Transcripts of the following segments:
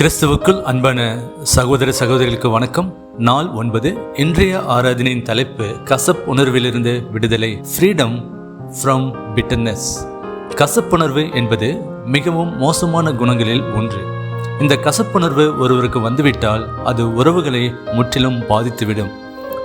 கிறிஸ்துவுக்குள் அன்பான சகோதர சகோதரிகளுக்கு வணக்கம். நாள் ஒன்பது. இன்றைய ஆராதனையின் தலைப்பு கசப் உணர்விலிருந்து விடுதலை ஃப்ரீடம் ஃப்ரம் பிட்டர்னஸ் கசப்புணர்வு என்பது மிகவும் மோசமான குணங்களில் ஒன்று. இந்த கசப்புணர்வு ஒருவருக்கு வந்துவிட்டால் அது உறவுகளை முற்றிலும் பாதித்துவிடும்.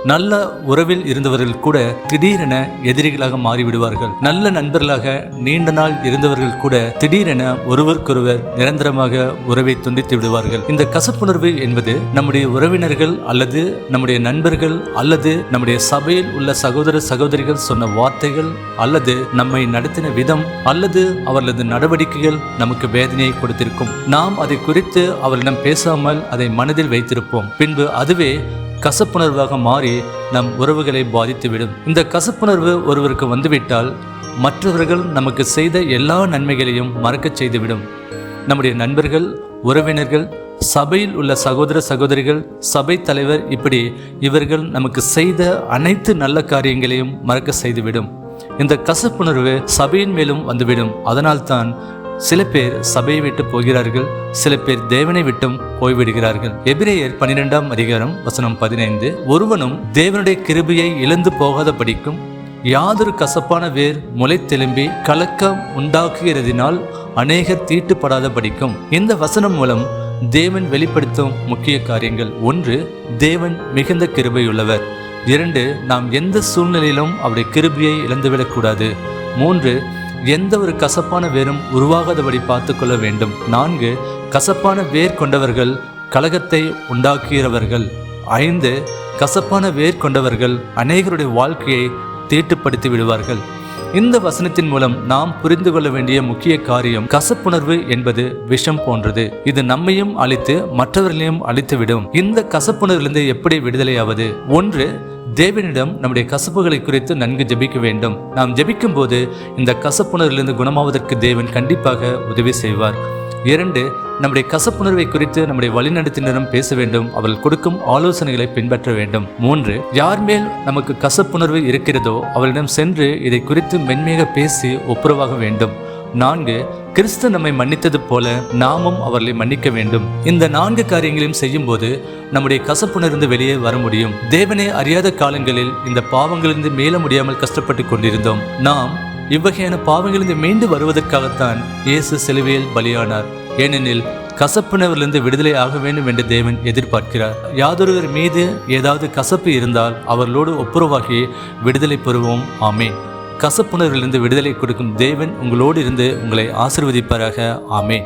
நல்ல உறவில் இருந்தவர்கள் கூட திடீரென எதிரிகளாக மாறிவிடுவார்கள். நல்ல நண்பர்களாக நீண்ட நாள் இருந்தவர்கள் கூட திடீரென ஒருவருக்கொருவர் நிரந்தரமாக உறவை துண்டித்து விடுவார்கள். இந்த கசப்புணர்வு என்பது நம்முடைய உறவினர்கள் அல்லது நம்முடைய நண்பர்கள் அல்லது நம்முடைய சபையில் உள்ள சகோதர சகோதரிகள் சொன்ன வார்த்தைகள் அல்லது நம்மை நடத்தின விதம் அல்லது அவர்களது நடவடிக்கைகள் நமக்கு வேதனையை கொடுத்திருக்கும். நாம் அதை குறித்து அவர்களிடம் பேசாமல் அதை மனதில் வைத்திருப்போம். பின்பு அதுவே கசப்புணர்வாக மாறி நம் உறவுகளை பாதித்துவிடும். இந்த கசப்புணர்வு ஒருவருக்கு வந்துவிட்டால் மற்றவர்கள் நமக்கு செய்த எல்லா நன்மைகளையும் மறக்கச் செய்துவிடும். நம்முடைய நண்பர்கள் உறவினர்கள் சபையில் உள்ள சகோதர சகோதரிகள் சபை தலைவர் இப்படி இவர்கள் நமக்கு செய்த அனைத்து நல்ல காரியங்களையும் மறக்க செய்துவிடும். இந்த கசப்புணர்வு சபையின் மேலும் வந்துவிடும். அதனால்தான் சில பேர் சபையை விட்டு போகிறார்கள் சில பேர் தேவனை விட்டும் போய்விடுகிறார்கள். எபிரேயர் பன்னிரெண்டாம் அதிகாரம் வசனம் பதினைந்து. ஒருவனும் தேவனுடைய கிருபையை இழந்து போகாத படிக்கும் யாதொரு கசப்பான வேர் முளைத்தெலும்பி கலக்கம் உண்டாக்குகிறதினால் அநேக தீட்டுப்படாத படிக்கும் இந்த வசனம் மூலம் தேவன் வெளிப்படுத்தும் முக்கிய காரியங்கள். ஒன்று தேவன் மிகுந்த கிருபையுள்ளவர். இரண்டு நாம் எந்த சூழ்நிலையிலும் அவருடைய கிருபியை இழந்துவிடக்கூடாது. மூன்று எந்த ஒரு கசப்பான வேரும் உருவாகாதபடி பார்த்து கொள்ள வேண்டும். நான்கு கசப்பான வேர் கொண்டவர்கள் கலகத்தை உண்டாக்குகிறவர்கள். ஐந்து கசப்பான வேர் கொண்டவர்கள் அநேகருடைய வாழ்க்கையை தீட்டுப்படுத்தி விடுவார்கள். இந்த வசனத்தின் மூலம் நாம் புரிந்து கொள்ள வேண்டிய முக்கிய காரியம் கசப்புணர்வு என்பது விஷம் போன்றது. இது நம்மையும் அழித்து மற்றவர்களையும் அழித்துவிடும். இந்த கசப்புணர்விலிருந்து எப்படி விடுதலையாவது? ஒன்று தேவனிடம் நம்முடைய கசப்புகளை குறித்து நன்கு ஜெபிக்க வேண்டும். நாம் ஜபிக்கும் போது இந்த கசப்புணர்விலிருந்து குணமாவதற்கு தேவன் கண்டிப்பாக உதவி செய்வார். இரண்டு நம்முடைய கசப்புணர்வை குறித்து நம்முடைய வழிநடத்தினரும் பேச வேண்டும். அவர்கள் கொடுக்கும் ஆலோசனைகளை பின்பற்ற வேண்டும். மூன்று யார் மேல் நமக்கு கசப்புணர்வு இருக்கிறதோ அவளிடம் சென்று இதை குறித்து மென்மையாக பேசி ஒப்புரவாக வேண்டும். நான்கு கிறிஸ்து நம்மை மன்னித்தது போல நாமும் அவர்களை மன்னிக்க வேண்டும். இந்த நான்கு காரியங்களையும் செய்யும் போது நம்முடைய கசப்புணர்ந்து வெளியே வர முடியும். தேவனை அறியாத காலங்களில் இந்த பாவங்களிலிருந்து மீள முடியாமல் கஷ்டப்பட்டு கொண்டிருந்தோம். நாம் இவ்வகையான பாவங்களிலிருந்து மீண்டு வருவதற்காகத்தான் இயேசு சிலுவையில் பலியானார். ஏனெனில் கசப்புணர்விலிருந்து விடுதலை ஆக வேண்டும் என்று தேவன் எதிர்பார்க்கிறார். யாதொருவர் மீது ஏதாவது கசப்பு இருந்தால் அவர்களோடு ஒப்புரவாகி விடுதலை பெறுவோம். ஆமே கசப்புணர்விலிருந்து விடுதலை கொடுக்கும் தேவன் உங்களோடு இருந்து உங்களை ஆசிர்வதிப்பாராக. ஆமே